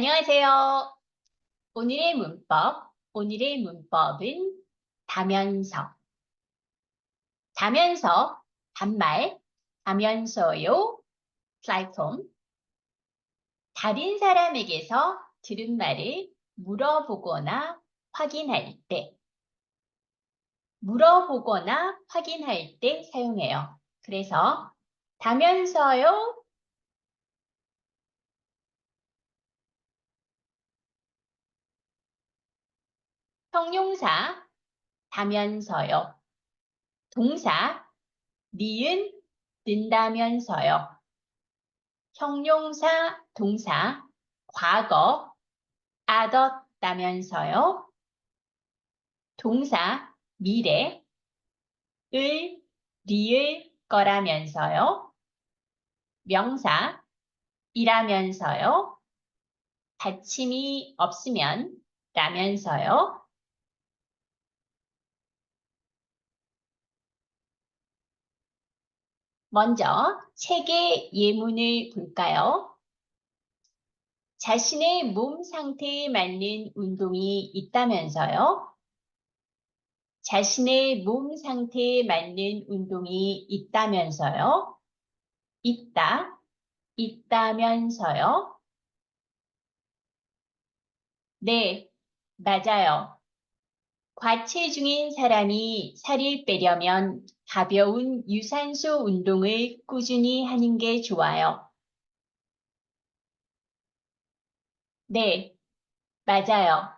안녕하세요. 오늘의 문법, 오늘의 문법은 다면서. 다면서, 반말, 다면서요, 플라이폼. 다른 사람에게서 들은 말을 물어보거나 확인할 때, 물어보거나 확인할 때 사용해요. 그래서 다면서요, 형용사 다면서요. 동사 니은 든다면서요. 형용사 동사 과거 아뒀다면서요. 동사 미래 을 리을 거라면서요. 명사 이라면서요. 받침이 없으면 라면서요. 먼저 책의 예문을 볼까요? 자신의 몸 상태에 맞는 운동이 있다면서요? 자신의 몸 상태에 맞는 운동이 있다면서요? 있다, 있다면서요? 네, 맞아요. 과체중인 사람이 살을 빼려면 가벼운 유산소 운동을 꾸준히 하는 게 좋아요. 네, 맞아요.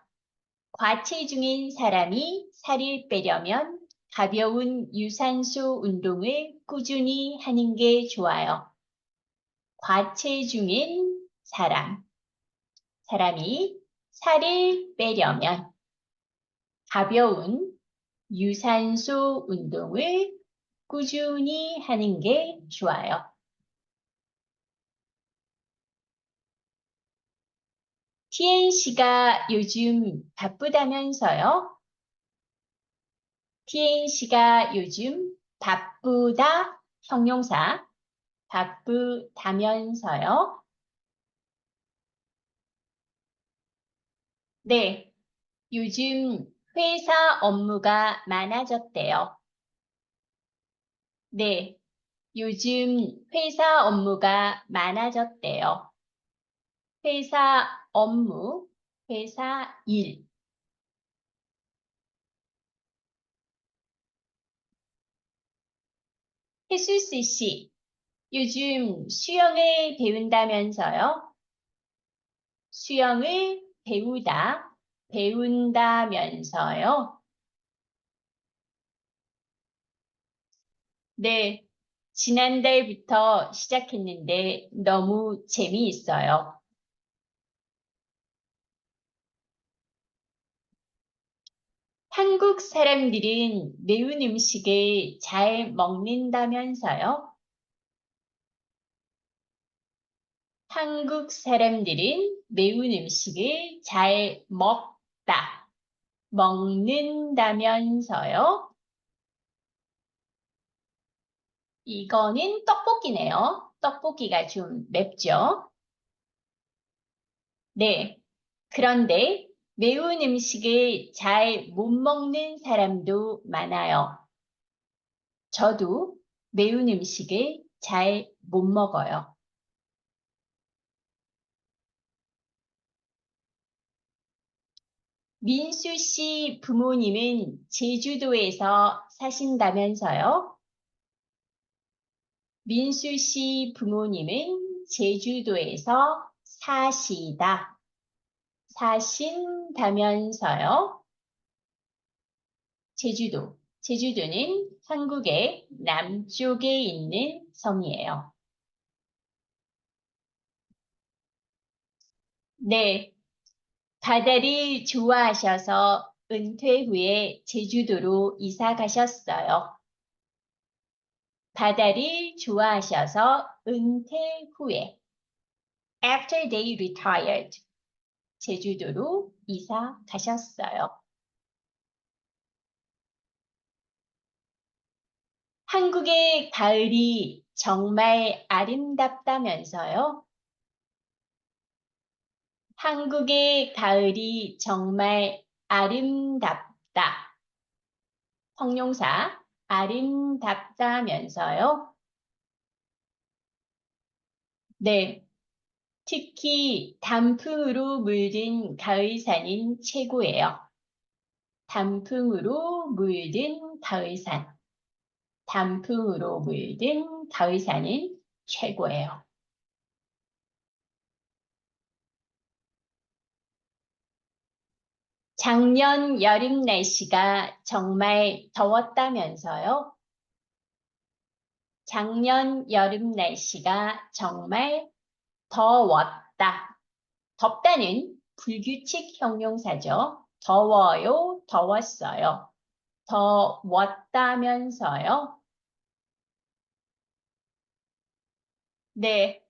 과체중인 사람이 살을 빼려면 가벼운 유산소 운동을 꾸준히 하는 게 좋아요. 과체중인 사람. 사람이 살을 빼려면 가벼운 유산소 운동을 꾸준히 하는 게 좋아요. TNC가 요즘 바쁘다면서요? TNC가 요즘 바쁘다 형용사 바쁘다면서요? 네, 요즘 회사 업무가 많아졌대요. 네, 요즘 회사 업무가 많아졌대요. 회사 업무, 회사 일. 혜수스 씨, 요즘 수영을 배운다면서요? 수영을 배우다, 배운다면서요? 네, 지난달부터 시작했는데 너무 재미있어요. 한국 사람들은 매운 음식을 잘 먹는다면서요? 한국 사람들은 매운 음식을 잘 먹다, 먹는다면서요? 이거는 떡볶이네요. 떡볶이가 좀 맵죠? 네. 그런데 매운 음식을 잘 못 먹는 사람도 많아요. 저도 매운 음식을 잘 못 먹어요. 민수 씨 부모님은 제주도에서 사신다면서요? 민수 씨 부모님은 제주도에서 사시다. 사신다면서요? 제주도. 제주도는 한국의 남쪽에 있는 섬이에요. 네. 바다를 좋아하셔서 은퇴 후에 제주도로 이사 가셨어요. 바다를 좋아하셔서 은퇴 후에 after they retired 제주도로 이사 가셨어요. 한국의 가을이 정말 아름답다면서요? 한국의 가을이 정말 아름답다. 형용사 아름답다면서요. 네. 특히 단풍으로 물든 가을산은 최고예요. 단풍으로 물든 가을산. 단풍으로 물든 가을산은 최고예요. 작년 여름 날씨가 정말 더웠다면서요? 작년 여름 날씨가 정말 더웠다. 덥다는 불규칙 형용사죠. 더워요, 더웠어요. 더웠다면서요? 네.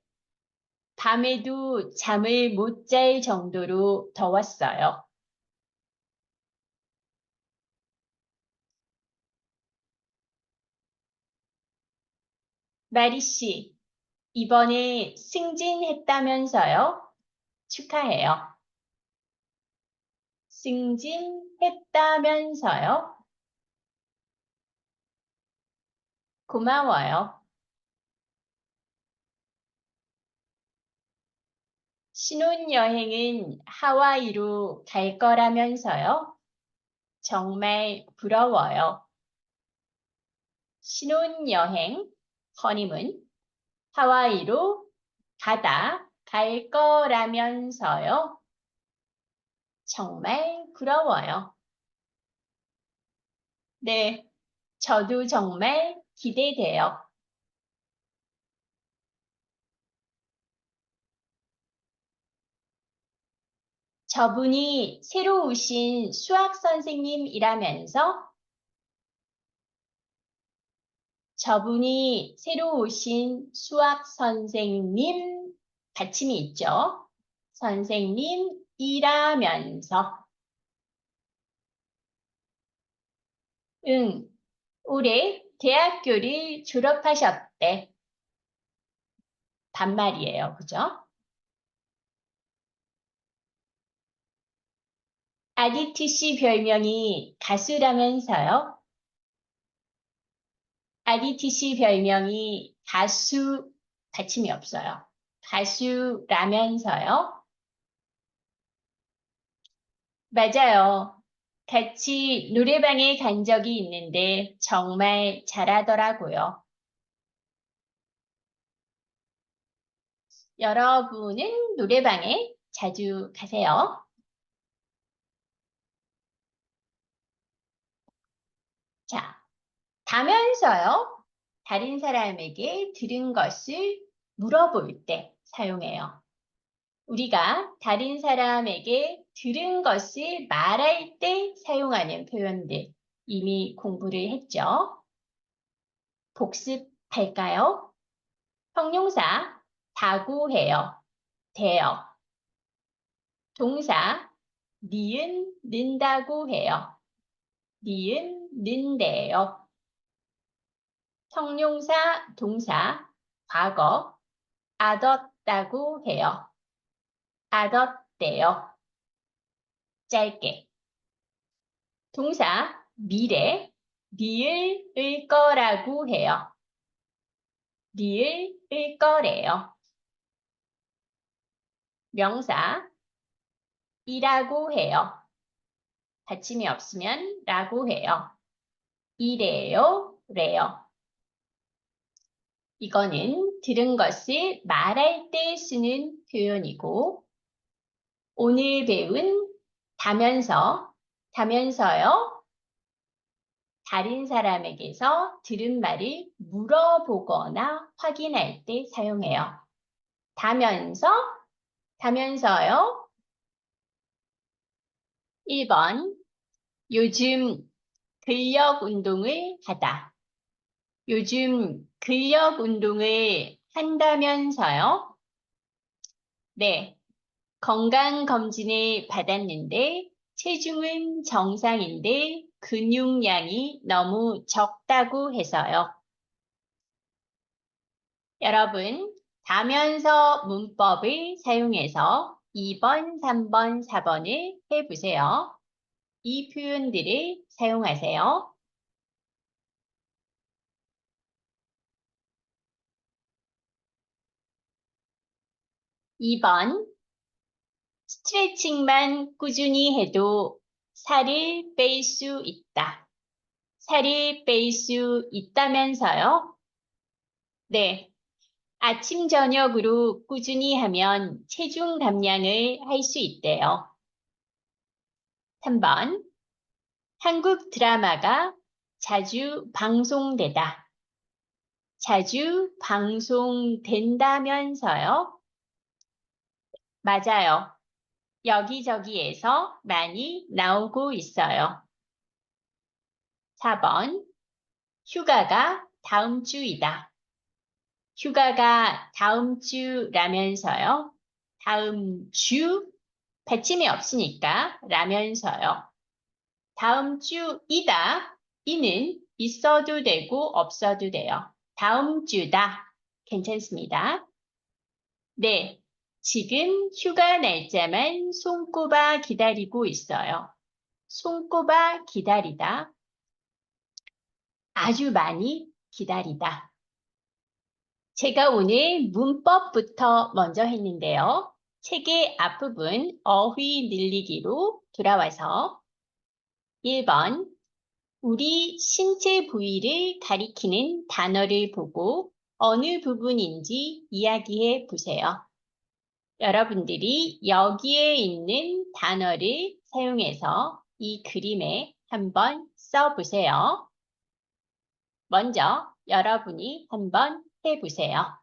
밤에도 잠을 못 잘 정도로 더웠어요. 마리 씨, 이번에 승진했다면서요? 축하해요. 승진했다면서요? 고마워요. 신혼여행은 하와이로 갈 거라면서요? 정말 부러워요. 신혼여행, 허니문, 하와이로 가다 갈 거라면서요? 정말 부러워요. 네, 저도 정말 기대돼요. 저분이 새로 오신 수학 선생님이라면서 저분이 새로 오신 수학 선생님 받침이 있죠. 선생님이라면서 응, 올해 대학교를 졸업하셨대. 반말이에요. 그죠? 아디트 씨 별명이 가수라면서요? 씨 별명이 가수 받침이 없어요. 가수라면서요? 맞아요. 같이 노래방에 간 적이 있는데 정말 잘하더라고요. 여러분은 노래방에 자주 가세요? 자, 다면서요. 다른 사람에게 들은 것을 물어볼 때 사용해요. 우리가 다른 사람에게 들은 것을 말할 때 사용하는 표현들 이미 공부를 했죠. 복습할까요? 형용사 다구해요. 돼요. 동사 니은 는다고 해요. 니은 는데요. 형용사 동사 과거 아뒀다고 해요. 아뒀대요. 짧게. 동사 미래 리을을 거라고 해요. 리을을 거래요. 명사 이라고 해요. 받침이 없으면 라고 해요. 이래요, 래요. 이거는 들은 것을 말할 때 쓰는 표현이고 오늘 배운 다면서, 다면서요. 다른 사람에게서 들은 말을 물어보거나 확인할 때 사용해요. 다면서, 다면서요. 1번 요즘 근력 운동을 하다. 요즘 근력 운동을 한다면서요? 네. 건강검진을 받았는데 체중은 정상인데 근육량이 너무 적다고 해서요. 여러분, 다면서 문법을 사용해서 2번, 3번, 4번을 해보세요. 이 표현들을 사용하세요. 2번 스트레칭만 꾸준히 해도 살을 뺄 수 있다. 살을 뺄 수 있다면서요? 네. 아침, 저녁으로 꾸준히 하면 체중 감량을 할 수 있대요. 3번. 한국 드라마가 자주 방송되다. 자주 방송된다면서요? 맞아요. 여기저기에서 많이 나오고 있어요. 4번. 휴가가 다음 주이다. 휴가가 다음 주라면서요. 다음 주 받침이 없으니까 라면서요. 다음 주이다. 이는 있어도 되고 없어도 돼요. 다음 주다. 괜찮습니다. 네. 지금 휴가 날짜만 손꼽아 기다리고 있어요. 손꼽아 기다리다. 아주 많이 기다리다. 제가 오늘 문법부터 먼저 했는데요. 책의 앞부분 어휘 늘리기로 돌아와서 1번 우리 신체 부위를 가리키는 단어를 보고 어느 부분인지 이야기해 보세요. 여러분들이 여기에 있는 단어를 사용해서 이 그림에 한번 써보세요. 먼저 여러분이 한번 해보세요.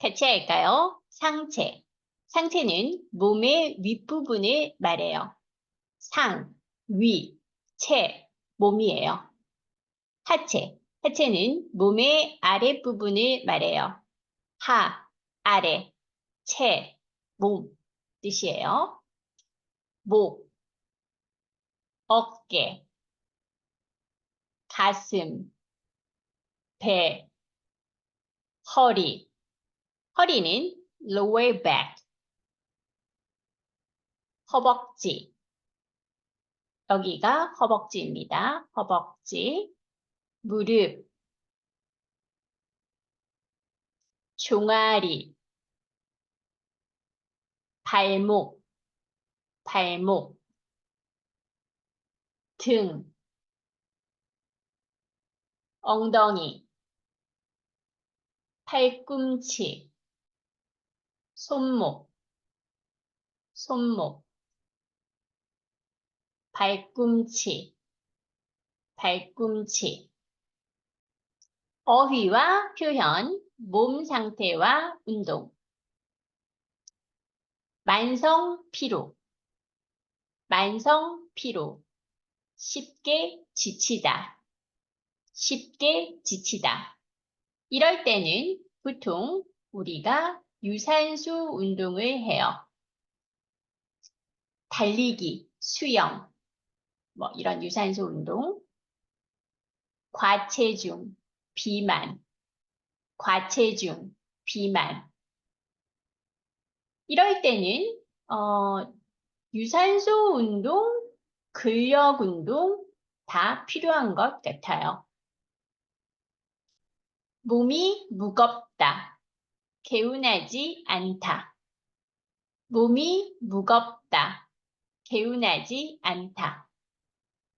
같이 할까요? 상체. 상체는 몸의 윗부분을 말해요. 상, 위, 체, 몸이에요. 하체. 하체는 몸의 아랫부분을 말해요. 하, 아래, 체, 몸 뜻이에요. 목, 어깨, 가슴, 배, 허리. 허리는 lower back. 허벅지. 여기가 허벅지입니다. 허벅지. 무릎, 종아리, 발목, 발목, 등, 엉덩이, 팔꿈치, 손목, 손목, 발꿈치, 발꿈치. 어휘와 표현, 몸 상태와 운동. 만성 피로. 만성 피로. 쉽게 지치다. 쉽게 지치다. 이럴 때는 보통 우리가 유산소 운동을 해요. 달리기, 수영, 뭐 이런 유산소 운동. 과체중, 비만, 과체중, 비만. 이럴 때는 어, 유산소 운동, 근력 운동 다 필요한 것 같아요. 몸이 무겁다. 개운하지 않다. 몸이 무겁다. 개운하지 않다.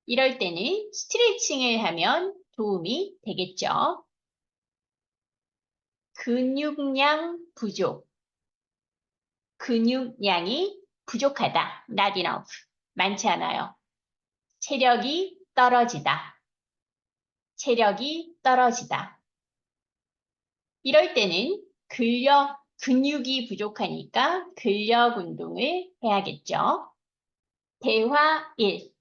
이럴 때는 스트레칭을 하면 도움이 되겠죠. 근육량 부족. 근육량이 부족하다. Not enough. 많지 않아요. 체력이 떨어지다. 체력이 떨어지다. 이럴 때는 근력, 근육이 부족하니까 근력 운동을 해야겠죠. 대화 1.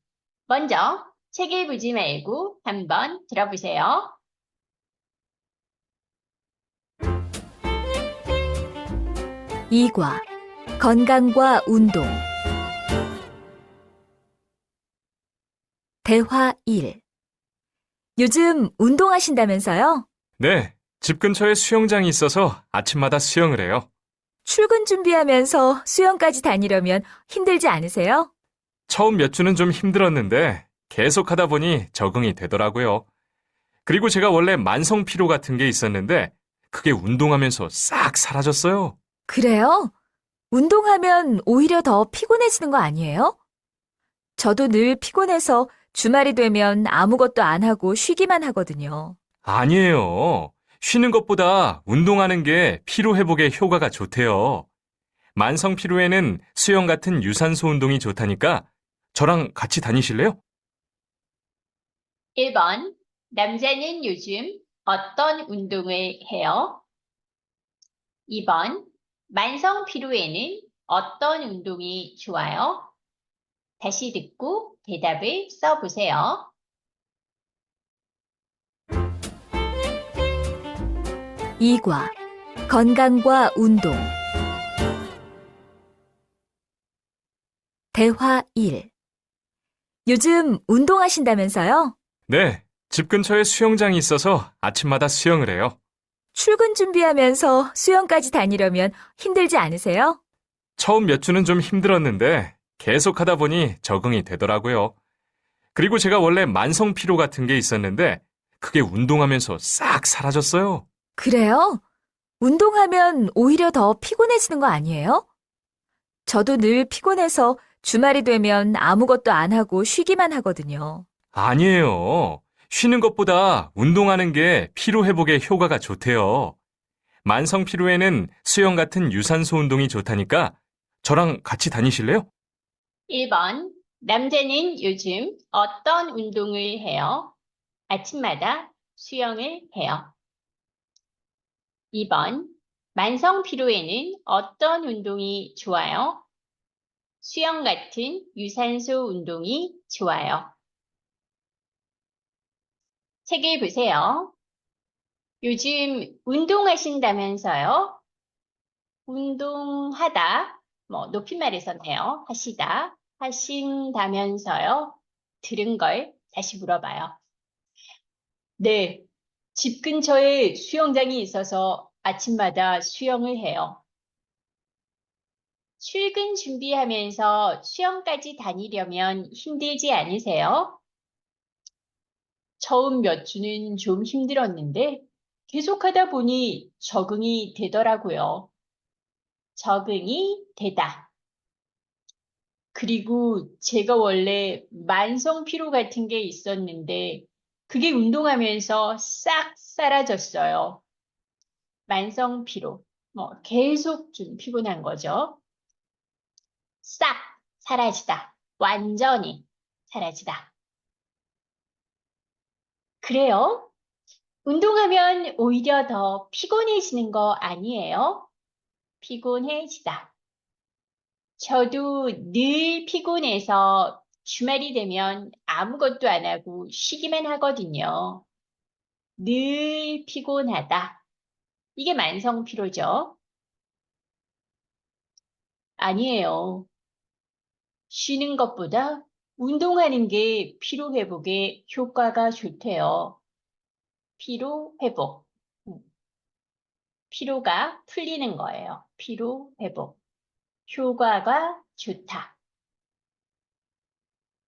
먼저 책을 보지 말고 한번 들어보세요. 이과 건강과 운동 대화 1 요즘 운동하신다면서요? 네, 집 근처에 수영장이 있어서 아침마다 수영을 해요. 출근 준비하면서 수영까지 다니려면 힘들지 않으세요? 처음 몇 주는 좀 힘들었는데 계속 하다 보니 적응이 되더라고요. 그리고 제가 원래 만성 피로 같은 게 있었는데 그게 운동하면서 싹 사라졌어요. 그래요? 운동하면 오히려 더 피곤해지는 거 아니에요? 저도 늘 피곤해서 주말이 되면 아무것도 안 하고 쉬기만 하거든요. 아니에요. 쉬는 것보다 운동하는 게 피로 회복에 효과가 좋대요. 만성 피로에는 수영 같은 유산소 운동이 좋다니까 저랑 같이 다니실래요? 1번. 남자는 요즘 어떤 운동을 해요? 2번. 만성 피로에는 어떤 운동이 좋아요? 다시 듣고 대답을 써보세요. 이과 건강과 운동 대화 1 요즘 운동하신다면서요? 네, 집 근처에 수영장이 있어서 아침마다 수영을 해요. 출근 준비하면서 수영까지 다니려면 힘들지 않으세요? 처음 몇 주는 좀 힘들었는데 계속 하다 보니 적응이 되더라고요. 그리고 제가 원래 만성 피로 같은 게 있었는데 그게 운동하면서 싹 사라졌어요. 그래요? 운동하면 오히려 더 피곤해지는 거 아니에요? 저도 늘 피곤해서 주말이 되면 아무것도 안 하고 쉬기만 하거든요. 아니에요. 쉬는 것보다 운동하는 게 피로 회복에 효과가 좋대요. 만성 피로에는 수영 같은 유산소 운동이 좋다니까 저랑 같이 다니실래요? 1번. 남자는 요즘 어떤 운동을 해요? 아침마다 수영을 해요. 2번. 만성 피로에는 어떤 운동이 좋아요? 수영 같은 유산소 운동이 좋아요. 책을 보세요. 요즘 운동하신다면서요? 운동하다, 뭐 높임말에서네요. 하시다, 하신다면서요? 들은 걸 다시 물어봐요. 네, 집 근처에 수영장이 있어서 아침마다 수영을 해요. 출근 준비하면서 수영까지 다니려면 힘들지 않으세요? 처음 몇 주는 좀 힘들었는데 계속하다 보니 적응이 되더라고요. 적응이 되다. 그리고 제가 원래 만성 피로 같은 게 있었는데 그게 운동하면서 싹 사라졌어요. 만성 피로. 뭐 계속 좀 피곤한 거죠. 싹 사라지다. 완전히 사라지다. 그래요? 운동하면 오히려 더 피곤해지는 거 아니에요? 피곤해지다. 저도 늘 피곤해서 주말이 되면 아무것도 안 하고 쉬기만 하거든요. 늘 피곤하다. 이게 만성 피로죠? 아니에요. 쉬는 것보다 운동하는 게 피로 회복에 효과가 좋대요. 피로 회복. 음. 피로가 풀리는 거예요. 피로 회복. 효과가 좋다.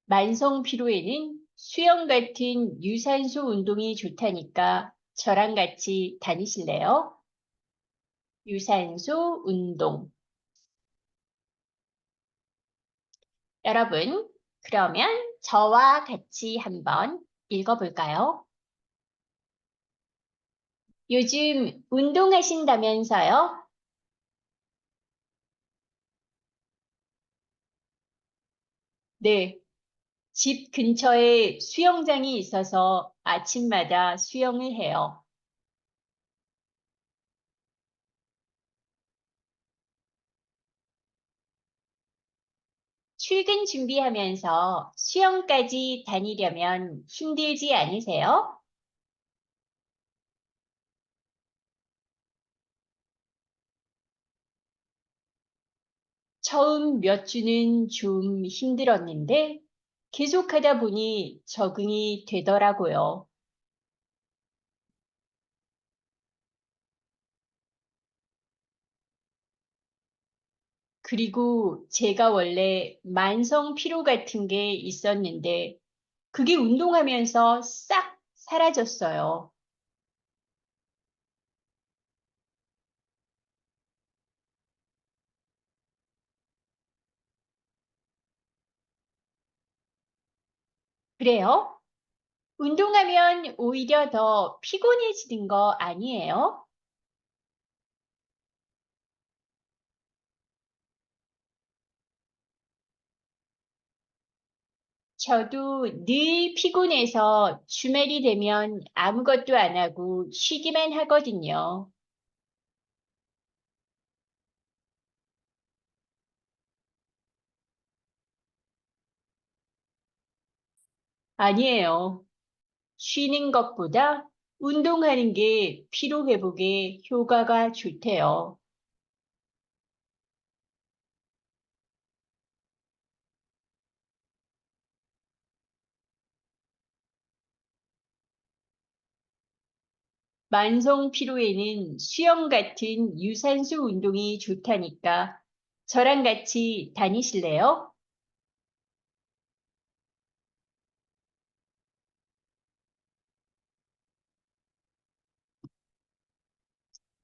만성 피로에는 수영 같은 유산소 운동이 좋다니까 저랑 같이 다니실래요? 유산소 운동. 여러분, 그러면 저와 같이 한번 읽어볼까요? 요즘 운동하신다면서요? 네. 집 근처에 수영장이 있어서 아침마다 수영을 해요. 출근 준비하면서 수영까지 다니려면 힘들지 않으세요? 처음 몇 주는 좀 힘들었는데 계속하다 보니 적응이 되더라고요. 그리고 제가 원래 만성 피로 같은 게 있었는데 그게 운동하면서 싹 사라졌어요. 그래요? 운동하면 오히려 더 피곤해지는 거 아니에요? 저도 늘 피곤해서 주말이 되면 아무것도 안 하고 쉬기만 하거든요. 아니에요. 쉬는 것보다 운동하는 게 피로 회복에 효과가 좋대요. 만성 피로에는 수영 같은 유산소 운동이 좋다니까 저랑 같이 다니실래요?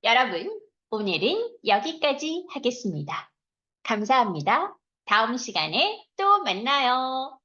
여러분, 오늘은 여기까지 하겠습니다. 감사합니다. 다음 시간에 또 만나요.